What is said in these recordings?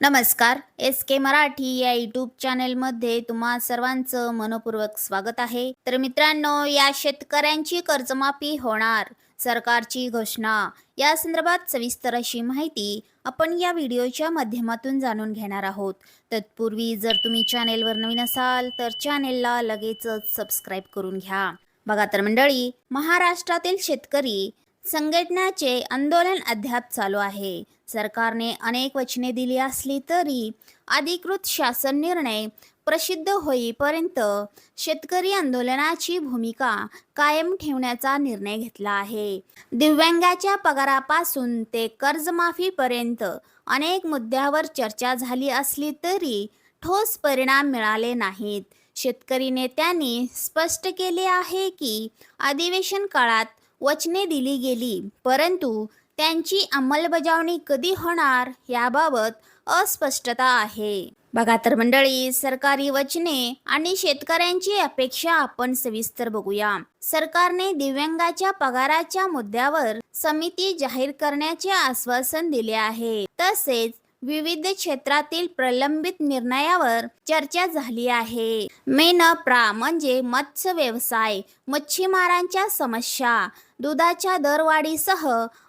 नमस्कार एस के मराठी या यूट्यूब चॅनेलमध्ये तुम्हा सर्वांचं मनपूर्वक स्वागत आहे. तर मित्रांनो या शेतकऱ्यांची कर्जमाफी होणार सरकारची घोषणा या संदर्भात सविस्तर अशी माहिती आपण या व्हिडिओच्या माध्यमातून जाणून घेणार आहोत. तत्पूर्वी जर तुम्ही चॅनेलवर नवीन असाल तर चॅनेलला लगेचच सबस्क्राईब करून घ्या. बघा तर मंडळी महाराष्ट्रातील शेतकरी संघटनाचे आंदोलन अद्याप चालू आहे. सरकारने अनेक वचने दिली असली तरी अधिकृत शासन निर्णय प्रसिद्ध होईपर्यंत शेतकरी आंदोलनाची भूमिका कायम ठेवण्याचा निर्णय घेतला आहे. दिव्यांगाच्या पगारापासून ते कर्जमाफीपर्यंत अनेक मुद्द्यावर चर्चा झाली असली तरी ठोस परिणाम मिळाले नाहीत. शेतकरी नेत्यांनी स्पष्ट केले आहे की अधिवेशन काळात वचने दिली गेली. परंतु त्यांची अंमलबजावणी कधी होणार याबाबत अस्पष्टता आहे. बघा तर मंडळी सरकारी वचने आणि शेतकऱ्यांची अपेक्षा आपण सविस्तर बघूया. सरकारने दिव्यांगाच्या पगाराच्या मुद्द्यावर समिती जाहीर करण्याचे आश्वासन दिले आहे. तसेच विविध क्षेत्रातील प्रलंबित निर्णयावर चर्चा झाली आहे. मेनप्रा म्हणजे मत्स्य व्यवसाय मच्छीमारांच्या समस्या दुधाच्या दरवाढीसह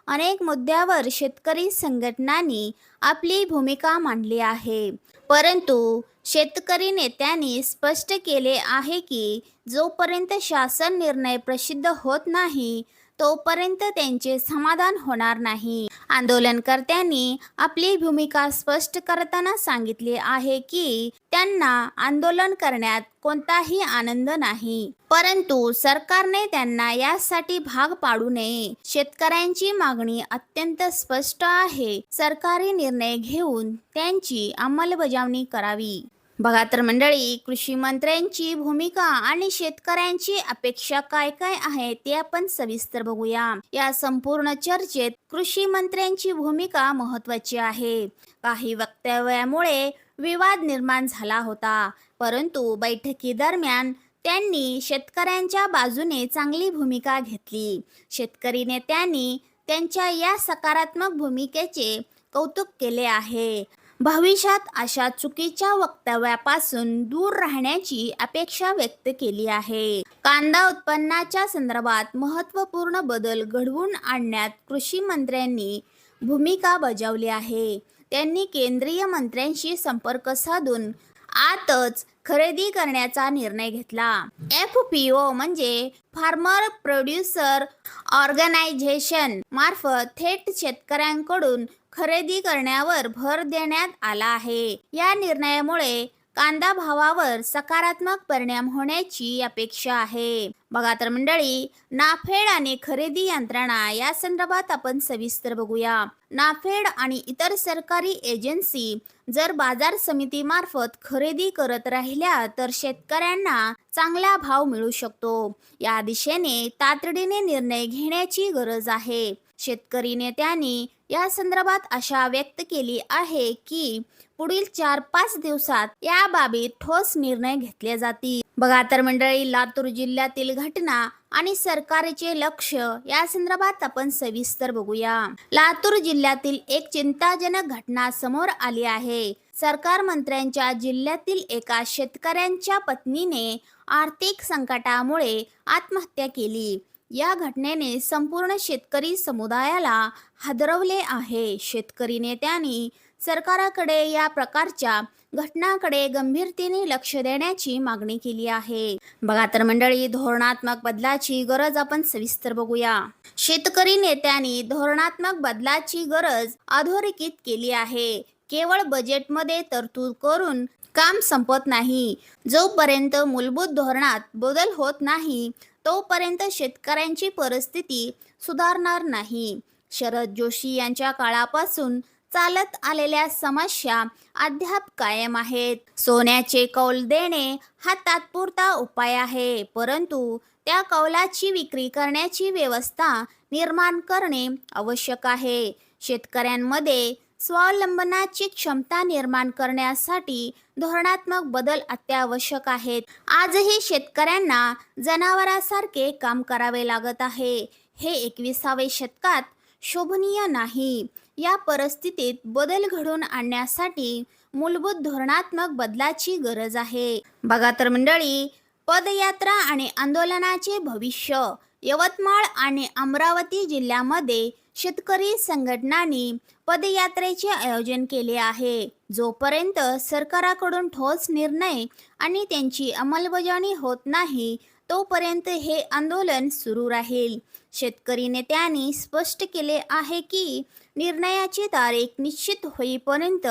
अनेक मुद्द्यावर शेतकरी संघटनांनी आपली भूमिका मांडली आहे. परंतु शेतकरी नेत्यांनी स्पष्ट केले आहे की जोपर्यंत शासन निर्णय प्रसिद्ध होत नाही तोपर्यंत त्यांचे समाधान होणार नाही. आंदोलनकर्त्यांनी आपली भूमिका स्पष्ट करताना सांगितले आहे की त्यांना आंदोलन करण्यात कोणताही आनंद नाही. परंतु सरकारने त्यांना यासाठी भाग पाडू नये. शेतकऱ्यांची मागणी अत्यंत स्पष्ट आहे. सरकारी निर्णय घेऊन त्यांची अंमलबजावणी करावी. बघा तर मंडळी कृषी मंत्र्यांची भूमिका आणि शेतकऱ्यांची अपेक्षा काय काय आहे ते आपण सविस्तर बघूया. या संपूर्ण चर्चेत कृषी मंत्र्यांची भूमिका महत्वाची आहे. काही वक्तव्यामुळे विवाद निर्माण झाला होता परंतु बैठकीदरम्यान त्यांनी शेतकऱ्यांच्या बाजूने चांगली भूमिका घेतली. शेतकरी नेत्यांनी त्यांच्या या सकारात्मक भूमिकेचे कौतुक केले आहे. भविष्यात अशा चुकीच्या वक्तव्यापासून दूर राहण्याची अपेक्षा व्यक्त केली आहे. कांदा उत्पन्नाच्या संदर्भात महत्त्वपूर्ण बदल घडवून आणण्यात कृषी मंत्र्यांनी भूमिका बजावली आहे. त्यांनी केंद्रीय मंत्र्यांशी संपर्क साधून आतच खरेदी करण्याचा निर्णय घेतला. एफ पी ओ म्हणजे फार्मर प्रोड्युसर ऑर्गनायझेशन मार्फत थेट शेतकऱ्यांकडून खरेदी करण्यावर भर देण्यात आला आहे. या निर्णयामुळे कांदा भावावर सकारात्मक परिणाम होण्याची अपेक्षा आहे. बघा तर मंडळी नाफेड आणि खरेदी यंत्रणा या संदर्भात आपण सविस्तर बघूया. नाफेड आणि इतर सरकारी एजन्सी जर बाजार समिती मार्फत खरेदी करत राहिल्या तर शेतकऱ्यांना चांगला भाव मिळू शकतो. या दिशेने तातडीने निर्णय घेण्याची गरज आहे. शेतकरी नेत्यांनी या संदर्भात आशा व्यक्त केली आहे की पुढील चार पाच दिवसात या बाबीत ठोस निर्णय घेतले जातील. बघा तर मंडळी लातूर जिल्ह्यातील घटना आणि सरकारचे लक्ष या संदर्भात आपण सविस्तर बघूया. लातूर जिल्ह्यातील एक चिंताजनक घटना समोर आली आहे. सरकार मंत्र्यांच्या जिल्ह्यातील एका शेतकऱ्यांच्या पत्नीने आर्थिक संकटामुळे आत्महत्या केली. या घटनेने संपूर्ण शेतकरी समुदायाला हादरवले आहे. शेतकरी नेत्यांनी सरकाराकडे या प्रकारच्या घटनाकडे गंभीरतेने लक्ष देण्याची मागणी केली आहे. बघा तर मंडळी धोरणात्मक बदलाची गरज आपण सविस्तर बघूया. शेतकरी नेत्यांनी धोरणात्मक बदलाची गरज अधोरेखित केली आहे. केवळ बजेटमध्ये तरतूद करून काम संपत नाही. जोपर्यंत मूलभूत धोरणात बदल होत नाही तोपर्यंत शेतकऱ्यांची परिस्थिती सुधारणार नाही. शरद जोशी यांच्या काळापासून चालत आलेल्या समस्या अद्याप कायम आहेत. सोन्याचे कौल देणे हा तात्पुरता उपाय आहे परंतु त्या कौलाची विक्री करण्याची व्यवस्था निर्माण करणे आवश्यक आहे. शेतकऱ्यांमध्ये स्वावलंबनाची क्षमता निर्माण करण्यासाठी धोरणात्मक बदल अत्यावश्यक आहेत. आजही शेतकऱ्यांना जनावरांसारखे काम करावे लागत आहे. हे एकविसावे शतकात शोभनीय नाही. या परिस्थितीत बदल घडवून आणण्यासाठी मूलभूत धोरणात्मक बदलाची गरज आहे. बघा तर मंडळी पदयात्रा आणि आंदोलनाचे भविष्य यवतमाळ आणि अमरावती जिल्ह्यामध्ये शेतकरी संघटनांनी पदयात्रेचे आयोजन केले आहे. जोपर्यंत सरकाराकडून ठोस निर्णय आणि त्यांची अंमलबजावणी होत नाही तोपर्यंत हे आंदोलन सुरू राहील. शेतकरी नेत्यांनी स्पष्ट केले आहे की निर्णयाची तारीख निश्चित होईपर्यंत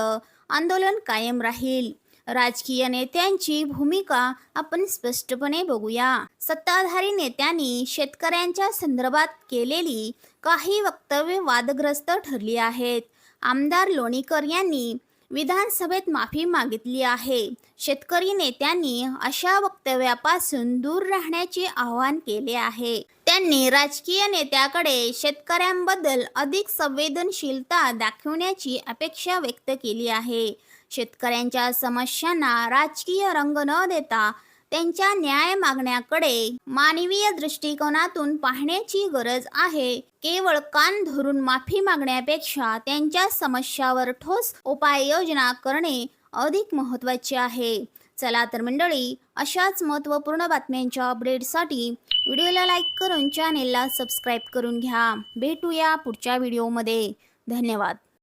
आंदोलन कायम राहील. राजकीय नेत्यांची भूमिका आपण स्पष्टपणे बघूया. सत्ताधारी नेत्यांनी शेतकऱ्यांच्या संदर्भात केलेली काही वक्तव्य वादग्रस्त ठरली आहेत. आमदार लोणीकर यांनी विधानसभेत माफी मागितली आहे. शेतकरी नेत्यांनी अशा वक्तव्यापासून दूर राहण्याचे आवाहन केले आहे. त्यांनी राजकीय नेत्याकडे शेतकऱ्यांबद्दल अधिक संवेदनशीलता दाखवण्याची अपेक्षा व्यक्त केली आहे. शेतकऱ्यांच्या समस्यांना राजकीय रंग न देता त्यांच्या न्याय मागण्याकडे मानवीय दृष्टिकोनातून पाहण्याची गरज आहे. केवळ कान धरून माफी मागण्यापेक्षा त्यांच्या समस्यावर ठोस उपाययोजना करणे अधिक महत्त्वाचे आहे. चला तर मंडळी अशाच महत्त्वपूर्ण बातम्यांच्या अपडेटसाठी व्हिडिओला लाईक करून चॅनेलला सबस्क्राईब करून घ्या. भेटूया पुढच्या व्हिडिओमध्ये. धन्यवाद.